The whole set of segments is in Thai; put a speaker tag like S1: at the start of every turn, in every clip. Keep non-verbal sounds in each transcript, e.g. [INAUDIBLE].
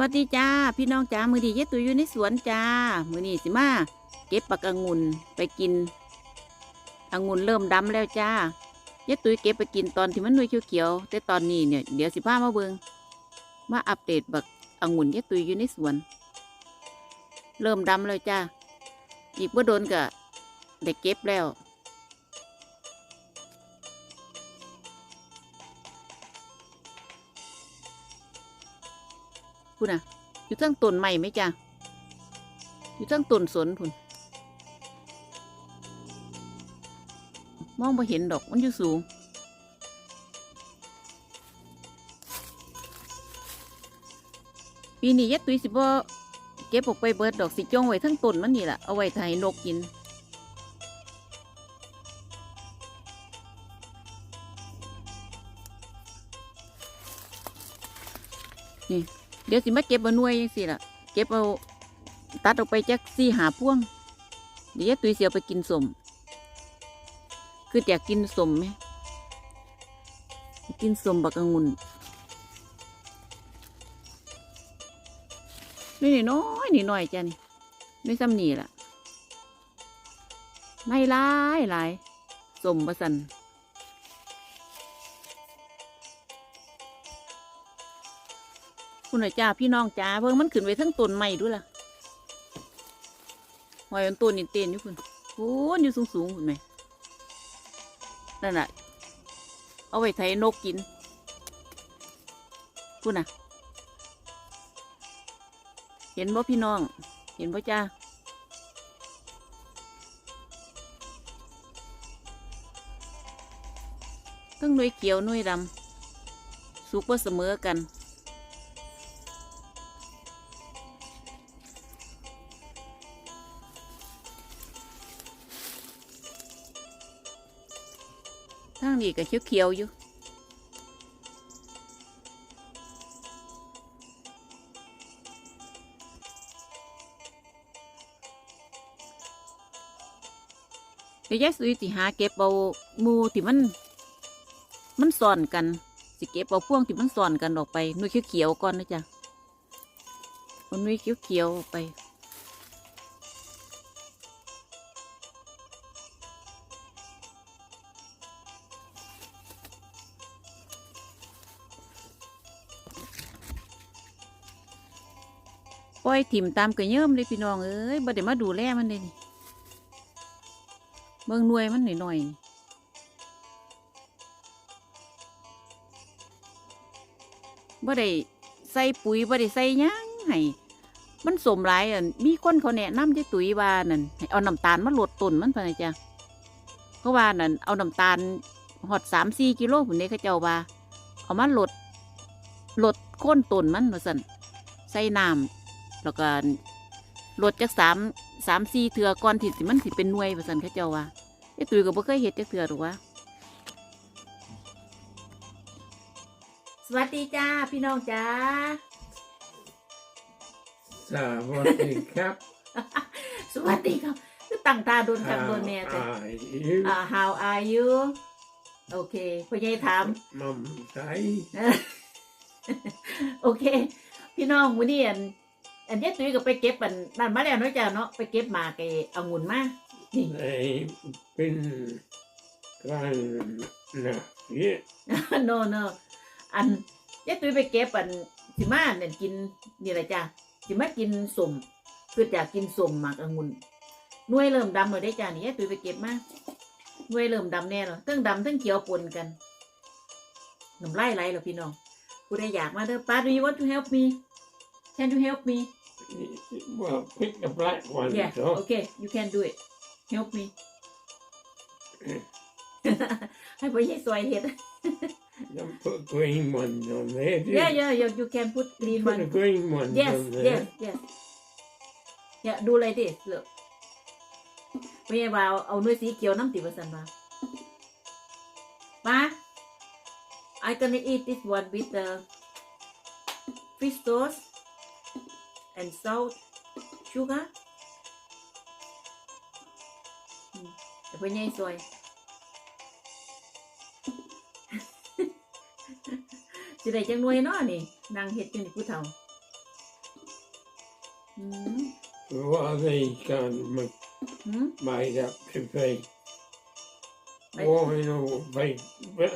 S1: วัสดีจ้า พี่น้องจ้า มือดีเยตุยอยู่ในสวนจ้า มือนี้สิมาเก็บปักองุ่นไปกินองุ่นเริ่มดำแล้วจ้าเยตุยเก็บไปกินตอนที่มันนุ่ยเขียวๆแต่ตอนนี้เนี่ยเดี๋ยวสิพามาเบิงมาอัปเดตบักองุ่นเยตุยอยู่ในสวน เริ่มดำแล้วจ้าอีกเมื่อโดนก็ได้เก็บแล้ว พุ่นอะ อยู่ทั้งต้นใหม่ไหมจ้ะอยู่ทั้งต้นสนพุ่นมองไ่เห็นดอกมันอยู่สูง ปีนี้ยัดตุ้ยสิบ่เก็บออกไปเบิดดอกสิจ้องไว้ทั้งต้นมันนี่แหละเอาไว้ถ่ายนกกินนี่ เดี๋ยวสิมาเก็บเอาหน่วยยังสิล่ะ เก็บเอาตัดออกไปจากสี่หาพ่วง เดี๋ยวตุยเสียวไปกินสมคืออยากกินสมไหมกินสมบักองุ่นนี่นี่น้อยนี่น้อยจ้ะนี่ไม่ซ้ำนี่ล่ะไม่หลายหลายสมประสัน คุณน่ะจ้าพี่น้องจ้าเพิ่งมันขึ้นไปทั้งต้นใหม่ด้วยล่ะหอยมันต้นนี่เต้นอยู่คุณโอ้ยอยู่สูงสูงคุณไหมนั่นแหละเอาไว้ไถนกกินคุณน่ะ เห็นบ่พี่น้อง เห็นบ่จ้าตั้งหน่วยเขียวหน่วยดำสุกบ่เสมอกัน พี่ก็เขียวๆอยู่เดี๋ยวยายสุยสิหาเก็บเอาหมูที่มัน มันซ่อนกัน สิเก็บเอาพวงที่มันซ่อนกันออกไปนุ่ยเขียวๆก่อนนะจ๊ะนุ่ยเขียวๆออกไป อยถิ่มตามกระเยิ่มเลยพี่น้องเอ้ยบ่ได้มาดูแลมันเลยเบิ่งหน่วยมันหน่อยๆบ่ได้ใส่ปุ๋ยบ่ได้ใส่ยังให้มันสมหลายอะมีคนเขาแนะนำเจ้ตุ๋ยว่านั่นให้เอาน้ำตาลมาลดต้นมันพะนะจ้ะเพราะว่านั่นเอาน้ำตาลหอดสามสี่กิโลผุนเด้เขาเจ้าว่าเอามาลดลดโค้นต้นมันว่าสั่นใส่น้ำ แล้วก็ลดจากสามสามสี่เถื่อก่อนที่สิมันสิเป็นหน่วยประสันเขาเจ้าว่าไอ้ตุยก็บ่เคยเห็ดจักเถื่อหรอกวะสวัสดีจ้าพี่น้องจ้า
S2: สวัสดีครับ
S1: สวัสดีครับคือตั้งตาโดนกับโดนแม่จ้ะ
S2: How are you
S1: อ่า how are you โอเคพ่อใหญ่ถาม
S2: Mum say
S1: โอเค พี่น้องวันนี้ อันอันเนี้ยตุ้ยก็ไปเก็บอันนั่นมาแล้วเนาะจ้าเนาะไปเก็บหมากไอ้องุ่นมานี่
S2: they've been grown enough yet.
S1: no no อันยายตุ้ยไปเก็บอันสิมาเนี่ยกินนี่แหละจ้ะสิมากินสมคือจะกินสมหมากองุ่นหน่วยเริ่มดำเลยได้จ้ะนี่ยายตุ้ยไปเก็บมาหน่วยเริ่มดำแน่แล้วทั้งดำทั้งเขียวปนกันน้ำลายไหลแล้วพี่น้องผู้ใดอยากมาเด้อป้า do you want to help me can you help me
S2: Well, pick the black ones
S1: yeah
S2: off.
S1: okay you can do it help me [LAUGHS] ให้พ่อใหญ่ซอยเห็ด
S2: Don't put green ones on there, do
S1: yeah
S2: you?
S1: yeah you, you can put green
S2: Put
S1: one
S2: the green ones
S1: yes
S2: on there.
S1: yes yes yeah do like this look ไม่ใช่ว่าเอาเอาหน่วยสีเขียวน้ำติวสันมามา I gonna eat this one with the fish sauce and salt sugar อืมแต่พ่อใหญ่ซอยสิได้จังหน่วยเนาะนี่นางเฮ็ดอยู่นี่ผู้เฒ่า
S2: what they can make
S1: หืม
S2: made up to be.
S1: Right.
S2: Why not they but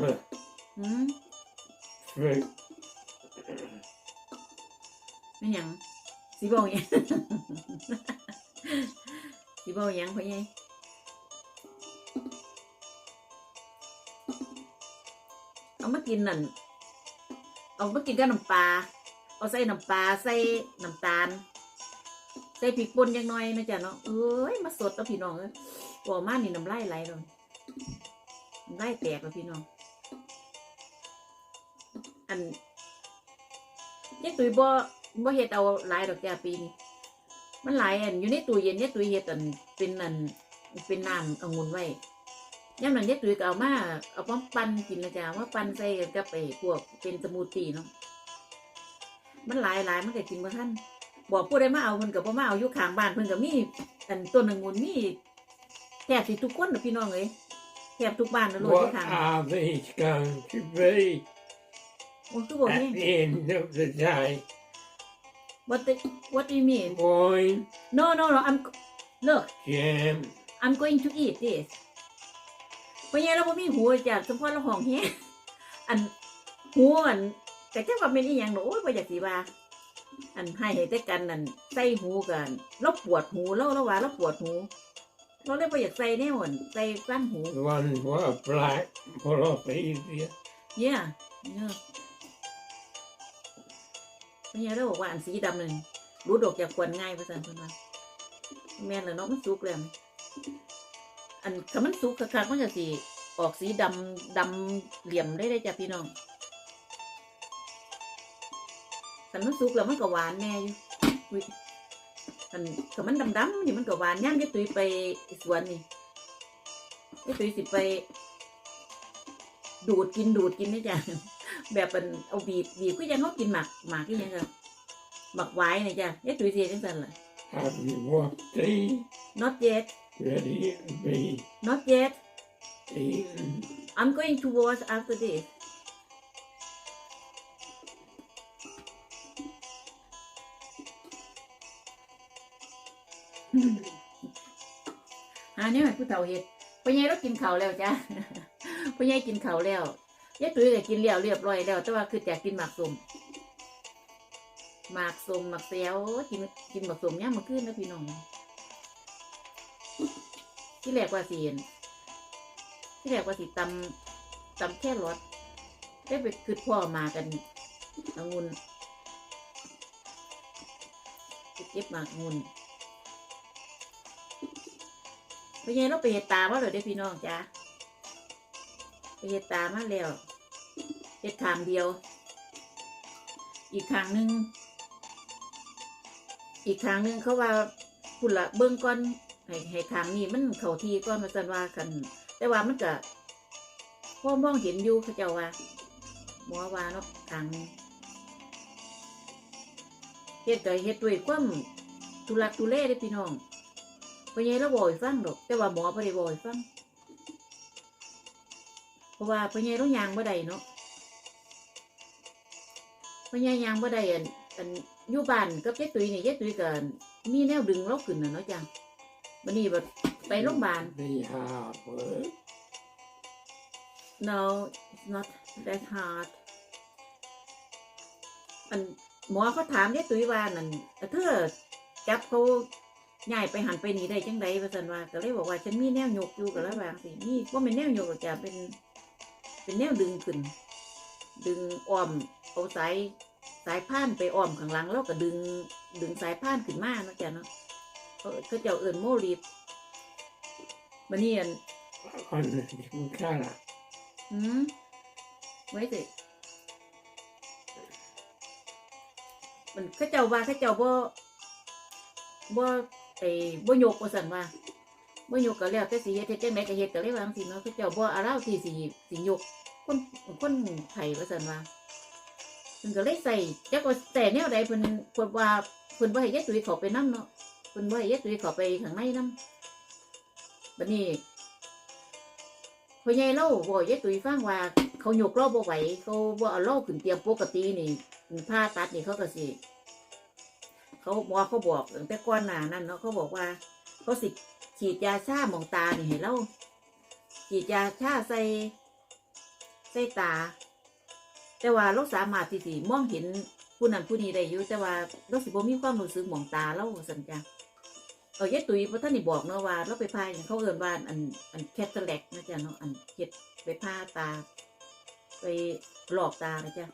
S2: but
S1: หืม
S2: fruit
S1: ไม่หยังสีบอกยังสีบอกยังพ่อใหญ่เอามากินนั่น เอามากินกับน้ำปลา เอาใส่น้ำปลาใส่น้ำตาล ใส่พริกป่นยังน้อยนะจ๊ะเนาะ เอ้ย มาสดแล้วพี่น้องเอ้ยบอกมานี่น้ำลายไหลเลยน้ำลายแตกแล้วพี่น้อง อันยายตุยบ่ บ่เฮ็ดเอาหลายดอกจ้าปีนี้มันหลายอันอยู่ในตู้เย็นยายตุยเฮ็ดอันเป็นอันเป็นน้ำองุ่นไว้ยามนั้นยายตุยก็เอามาเอามาปั่นกินนะจ้ามาปั่นใส่กับไอ้พวกเป็นสมูทตี้เนาะมันหลายหลายมันก็กินบ่ทันบอกผู้ใดมาเอาเพิ่นก็บ่มาเอาอยู่ข้างบ้านเพิ่นก็มีอันต้นองุ่นมีแทบสิทุกคนน่ะพี่น้องเอ้ยแทบทุกบ้านนะโลดอยู่
S2: what
S1: ข้าง
S2: are these going to be
S1: มันคือบ่
S2: at
S1: มี
S2: the end of the day?
S1: What the, what do you mean
S2: Wine,
S1: no no no I'm look
S2: jam,
S1: I'm going to eat this เพราะงั้นเราบ่มีหูจากสมพรเราห้องเฮอันหูอันแต่เจ้าว่าเป็นอีหยังเนอะโอ้ยบ่อยากสิว่า อันให้ให้แต่กันนั่นใส่หูกันเราปวดหูเราเราว่าเราปวดหูเราเลยบ่อยากใส่แน่นใส่กั้นหู
S2: the ones that are black pull off easier.
S1: เย่ เนี่ยเราะงั้นเราบอกว่าอันสีดำนั่นรู้ดอกจากควนง่ายว่าซั่นเพิ่นว่าแม่นแล้วเนาะมันสุกแล้วอันถ้ามันสุกคักๆมันจะสีออกสีดำดำเหลี่ยมได้เลยจ้ะพี่น้องถ้ามันสุกแล้วมันก็หวานแน่อยู่อันถ้ามันดำๆนี่มันก็หวานย่ามยายตุยไปสวนนี่ยายตุยสิไป ดูดกินดูดกินนี่จ้ะ แบบเป็นเอาบีบบีบก็ยังเขากินหมักหมักที่ยังก็หมักไว้นี่จ้ะยายตุยเสียจังสันล่ะ
S2: Have you washed these?
S1: not yet
S2: Ready to be
S1: not yet
S2: eaten.
S1: I'm going to wash after this หาเนี่ยให้ผู้เฒ่าเฮ็ดพ่อใหญ่เรากินข้าวแล้วจ้ะ พ่อใหญ่กินข้าวแล้ว ยายตุ้ยก็กินแล้วเรียบร้อยแล้ว แต่ว่าคืออยากกินหมากสมหมากสมหมากเสียวกินกินหมากสมย่ามมาขึ้นนะพี่น้องที่แรกว่าสีนที่แรกว่าสีตำตำแค่รสได้ไปคือพ่อมากันองุ่นเก็บหมากงุ่นไปยังเราไปเห็ดตามาเลยเด้พี่น้องจ้า เห็ดตามาแล้วเห็ดทางเดียว อีกทางหนึ่งอีกทางหนึ่งเขาว่าพุ่นละเบิ้องก่อนให้ให้ทางนี้มันเข้าทีก่อนมาสันว่ากัน แต่ว่ามันก็พ่อมองเห็นอยู่เขาเจ้าว่าหมอว่าเนาะทางเฮ็ดก็เฮ็ดด้วยความทุลักทุเลเด้พี่น้องพ่อใหญ่เราบ่อยฟังดอก แต่ว่าหมอบ่ได้บ่อยฟัง ราะว่าพ่อใหญ่เรายางบ่ได้เนาะพ่อใหญ่ยางบ่ได้อันอันอยู่บ้านกับยายตุ้ยนี่ยายตุ้ยก็มีแนวดึงเราขึ้นน่ะเนาะจ้ะบัดนี้บัดไปโรงพยาบาล
S2: Be hard work.
S1: No, it's not that hard. อันหมอเขาถามยายตุ้ยว่านั่นเธอจับเขาย้ายไปหันไปนี่ได้จังไดว่าซั่นว่าก็เลยบอกว่าฉันมีแนวยกอยู่ก็แล้วบาจั่งสินี่ว่าเป็นแนวยกหรอกจ้ะเป็น เป็นแนวดึงขึ้น ดึงอ้อมเอาสายสายพานไปอ้อมข้างหลังแล้วก็ดึง ดึงสายพานขึ้นมาเนาะจ้ะเนาะเขาเขาเจ้าเอิ้นโมลีฟบัดนี้อัน
S2: On the different colour.
S1: อืมไว้สิมันเข้าเจ้าว่าเข้าเจ้าบ่บ่ไอ้บ่ยกว่าสั่นว่า บ่ยกก็แล้วแต่สิเฮ็ดเฮ็ดจังไดก็เฮ็ดก็เลยว่าจังซี่เนาะเข้าเจ้าบ่อาลาวที่สิสิยกคนคนไผว่าสั่นว่าเพิ่นก็เลยใส่จักว่าแต่แนวใดเพิ่นเพิ่นว่าเพิ่นบ่ให้ยายตุ้ยเข้าไปนํเนาะเพิ่นบ่ให้ยายตุ้ยเข้าไปข้างในนํบัดนี้พ่อใหญ่เล่าบอกยายตุ้ยฟังว่าเขายกเล่าบ่ไหวเขาบ่เอาเล่าขึ้นเตียมปกตินี่ผ่าตัดนี่เขาก็สิเขาหมอเขาบอกตั้งแต่ก่อนหน้านั้นเนาะเขาบอกว่าเขาสิ ฉีดยาชาหมองตานี่ให้เราฉีดยาชาใส่ใส่ตา แต่ว่าเราสามารถที่สิมองเห็นผู้นั้นผู้นี้ได้อยู่แต่ว่าเราสิบ่มีความรู้สึกหมองตาเราสันจ้ะเอาเยตุยเพราะท่านนี่บอกเนาะว่าเราไปพาอย่างเขาเอินว่าอันอันแคทเทอร์แลกนะจ๊ะเนาะอันเฮ็ดไปพาตา ไปหลอกตานะจ๊ะ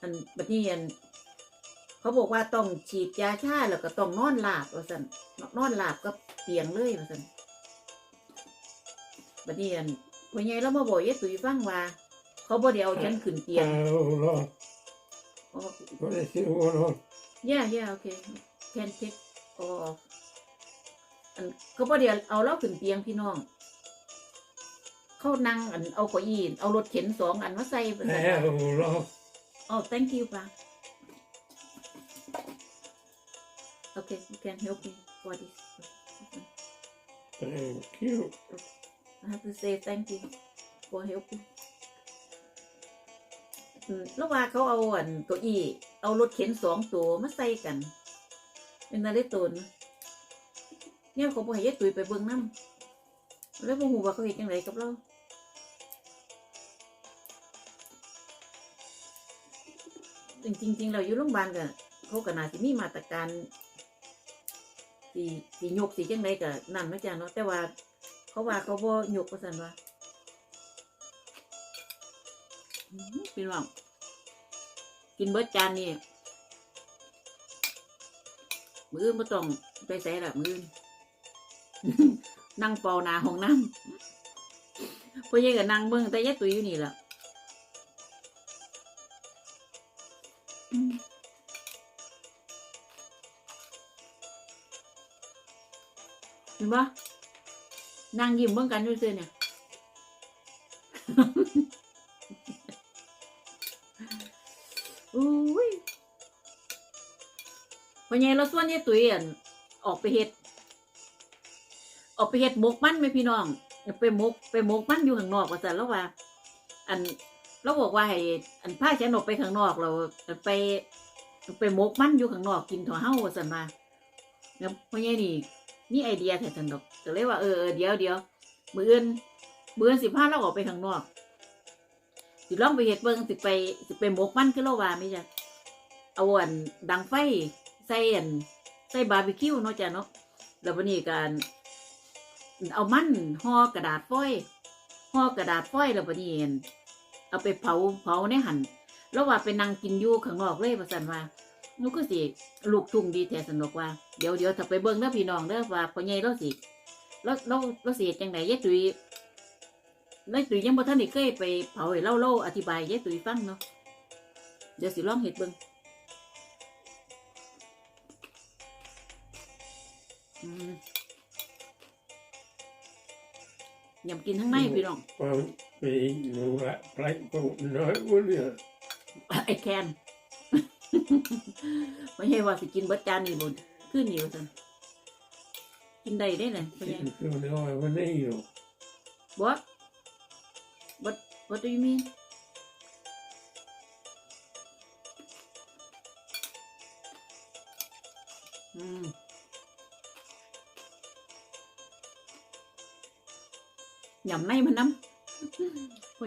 S1: อันบัดนี้อัน เขาบอกว่าต้องฉีดยาชาแล้วก็ต้องนอนหลับว่าสันนอนหลับก็เตียงเลยว่าสันบัดนี้อันวันไงเรามาบอกเยตุยฟังว่า เขาบ่ได้เอาฉันขึ้นเตียง
S2: Paolo,
S1: อ๋อ
S2: vorresti uno?
S1: ย่าย่าโอเคแคนเทคอออันเขาบ่ได้เอาเราขึ้นเตียงพี่น้อง เขานั่งอันเอาเก้าอี้เอารถเข็นสองอันมาใส่เป็นสัน
S2: Paolo,
S1: อ๋อ thank you ป้า Okay, you can help me for this.
S2: thank you.
S1: I have to say thank you for helping. อืมแล้วว่าเขาเอาอันเก้าอี้เอารถเข็นสองตัวมาใส่กัน เป็นนาฬิตนเนี่ยเขาบอกให้ยายตุยไปเบิ่งน้ำแล้วพวกหูว่าเขาเห็นยังไงกับเราจริงๆจริงๆเราอยู่โรงพยาบาลกันเขาก็น่าสิมีมาตรการ สีสียกสีจังไรก็นั่นนะจ๊ะเนาะแต่ว่า เขาว่าเขาบ่ยกประสันว่าอื้อหือพี่น้องกินเบิร์ดจานนี่มืออื่นต้องไปใส่ละมือนั่งเป่านาห้องน้ำพ่อใหญ่ก็นั่งเบิ่งแต่ยายตุยอยู่นี่แหละ ห็นปะนั่งยิ้มเบิ่งกันอยู่ซื่อเนี่ยอุ้ยวันนี้เราส่วนยายตุ๋ยอั่นออกไปเฮ็ด ออกไปเฮ็ดหมกมันไหมพี่น้อง ไปหมกไปหมกมันอยู่ข้างนอกว่าซั่นแล้วว่า อันเราบอกว่าให้อันพาฉันออกไปข้างนอกเราไป ไปหมกมันอยู่ข้างนอกกินถั่วเฮาว่าซั่นมาแล้วพ่อใหญ่นี่ นี่ไอเดียแท้ๆดอกก็เลยว่าเออเดี๋ยวเดี๋ยวมืออื่นมืออื่นสิพาเราออกไปข้างนอกสิลองไปเฮ็ดเบิ่งสิไปสิไปหมกมันคือเราว่าไม่จ้ะเอาอันดังไฟใส่อันใส่บาร์บีคิวเนาะจ้ะเนาะแล้ววันนี้การเอามันห่อกระดาษฟอยห่อกระดาษฟอยแล้ววันนี้อั่นเอาไปเผาเผาในหันแล้วว่าไปนั่งกินอยู่ข้างนอกเลยว่าซั่นว่า หนูก็สิลูกทุ่งดีแท้สนุกว่าเดี๋ยวเดี๋ยวถ้าไปเบิ่งเด้อพี่น้องเด้อว่าพ่อใหญ่เราสิเราเราเราสิเฮ็ดจังได๋ยายตุ้ยนายตุ๋ยยังบ่ทันได้เคยไปเผาให้เล่าเล่าอธิบายยายตุ๋ยฟังเนาะเดี๋ยวสิลองเฮ็ดเบิ่งอืมยำกินทั้งในพี่น้อง
S2: Won't be no that plate won't know, will you?
S1: ไอ้แคน ไม่ใช่ว่าสิกินเบิดจานนี่บ่ขึ้นนี่ว่าซั่นกินได้ได้เลยเป็นไง
S2: Didn't feel the eye of a needle.
S1: What What What do you mean อืมหยำในมันน้ำพ่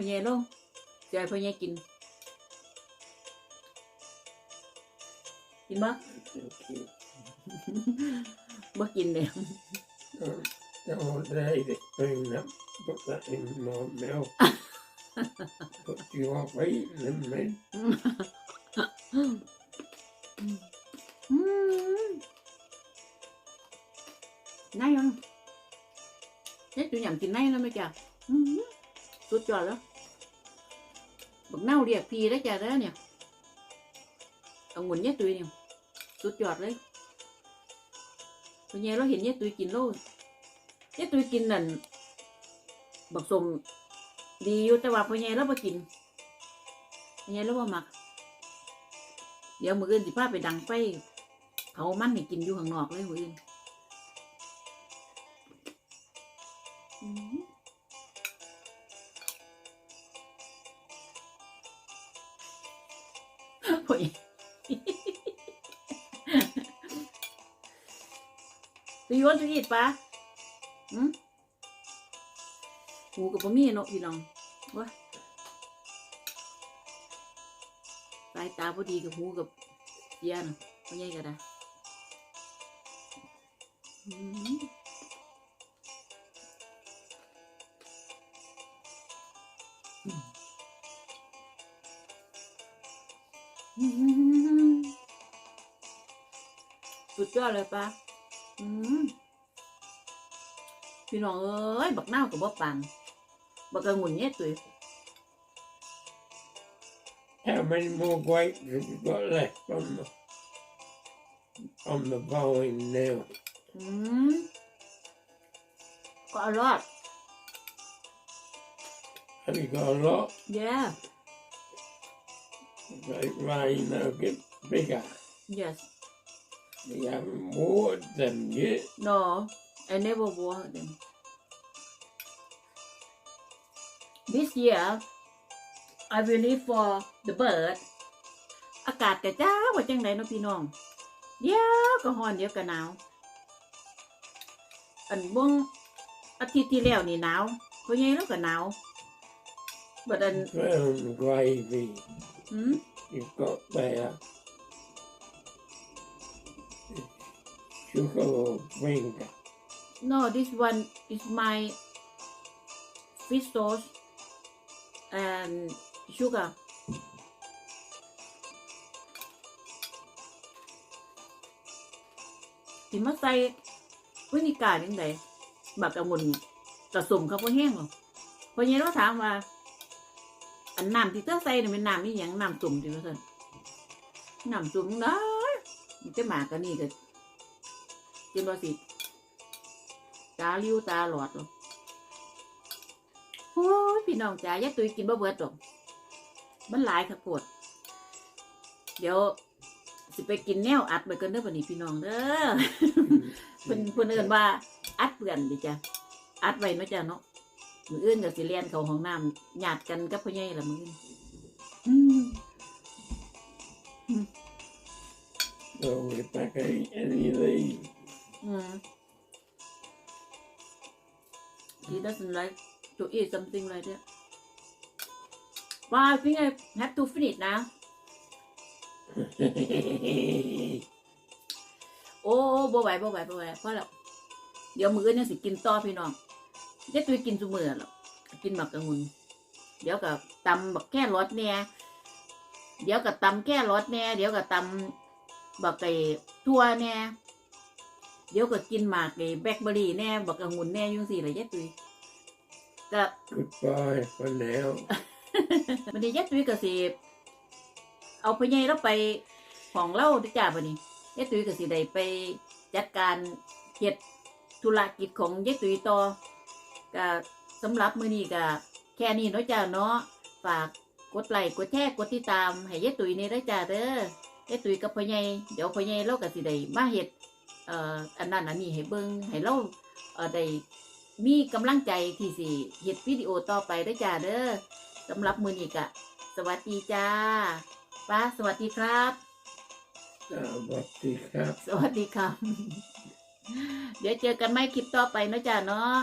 S1: กินกินบ่
S2: Thank you.
S1: บ่กินเลย
S2: Um, the other day they spoon up, put that in my mouth. Put you off eating them, man.
S1: อืมนายยังเฮ็ดตัวอย่างกินนายแล้วไหมจ๊ะอืมสุดยอดแล้วบักเน่าเรียกพี่ได้จ้ะแล้วเนี่ยเอาหมุนเนี้ยตุยเนี่ย สุดยอดเลยเป็นไงเราเห็นเนี้ยตุยกินโลเนี้ยตุยกินนั่นบักสมดีอยู่แต่ว่าพอไงเราไ่กินพอไงเราบ่มัก เดี๋ยวมืออื่นสิพาไปดังไฟเผามันให้กินอยู่ข้างนอกเลยมืออื่นอื้ you want to eat ปะหืมหูกับบ่มีเนาะพี่น้องวะสายตาพอดีกับหูกับเสียนะพ่ใหญ่ก็ได้อืมอืมสุดยอดเลยปะ พี่น้องเอ้ย บักนาวกับบักปังบักกระงุ่นเนี่ยตุย
S2: How many more grapes have you got left on the on the vine now?
S1: อืมก็อร่อย
S2: Have you got a lot?
S1: yeah
S2: If they rain, they'll get bigger.
S1: yes
S2: You haven't watered them yet.
S1: no I never water them this year I will leave for the bird อากาศกะจ้าว่าจังไดเนาะพี่น้อง เดี๋ยวก็ร้อนเดี๋ยวก็หนาว อันบ่งอาทิตย์ที่แล้วนี่หนาวเพราะไงแล้วก็หนาวบัดอัน
S2: Brown gravy
S1: หืม
S2: you've got there. Sugar or vinegar?
S1: No, this one is my fish sauce and sugar. สิมาใส่วินิการยังไงบักกะมุนกระสมเขาพอแห้งหรอพอเย็นเราถามว่าอั นน้ำที่เธอใส่เนี่ยเป็นน้ำนี่ยังน้ำจุ่มจิว่าซั่นน้ำจุ่มนะมันจะหมากกันนี่ก็จินว่าสิตาลิ้วตาหลอดหรอกโอ้ยพี่น้องจ๋าอย่าตุยกินบ่เบิดหรอกมันหลายค่ะปวดเดี๋ยวสิไปกินแนวอัดไปกันเด้อบัดนี้พี่น้องเด้อเพิ่นเพิ่นเอิ้นว่า อัดเปื่อนดิจ้ะอัดไว้เนาะจ้ะเนาะมืออื่นก็สิเลียนเข้าห้องน้ำหยาดกันกับพ่อใหญ่ละมื้ออื่นอืม
S2: So we're back to eat any of these.
S1: อื ม He doesn't like to eat something like that. Well, I think I have to finish now. โอ้บ่ไหวบ่ไหวบ่ไหวพอแล้วเดี๋ยวมื้ออนยังสิกินต่อพี่น้องเดี๋ยวตุยกินซุมื้อแล้วกินหมักกะงุนเดี๋ยวก็ตำบักแค่รสแหน่เดี๋ยวก็ตำแค่รสแหน่เดี๋ยวก็ตำบักไก่ทั่วแหน่ เดี๋ยวก็กินหมากไอ้แบล็คเบอร์รี่แหน่บักกะงุนแหน่อยุ่จั่งสี่ละยายตุยก็
S2: Goodbye for now.
S1: วันนี้ยายตุยก็สิเอาพ่อใหญ่เราไปของเล่าด้วยจ้าบัดนี้ยายตุยก็สิได้ไปจัดการเฮ็ดธุรกิจของยายตุยต่อก็สำหรับมื้อนี้ก็แค่นี้เนาะจ้าเนาะฝากกดไลค์กดแชร์กดติดตามให้ยายตุยนี่ได้อจ้าเด้อยายตุยกับพ่อใหญ่เดี๋ยวพ่อใหญ่เราก็สิได้มาเฮ็ด เอ่ออันนั้นอันนี้ให้เบิ่งให้เราเอ่อได้มีกำลังใจที่สิเฮ็ดวิดีโอต่อไปได้อจ้าเด้อสำหรับมื้อนี้ก็สวัสดีจ้าป้าสวัสดีครับ
S2: Uh, what the crap?
S1: สวัสดีครับ เดี๋ยวเจอกันไหมคลิปต่อไปเนาะจ้าเนาะ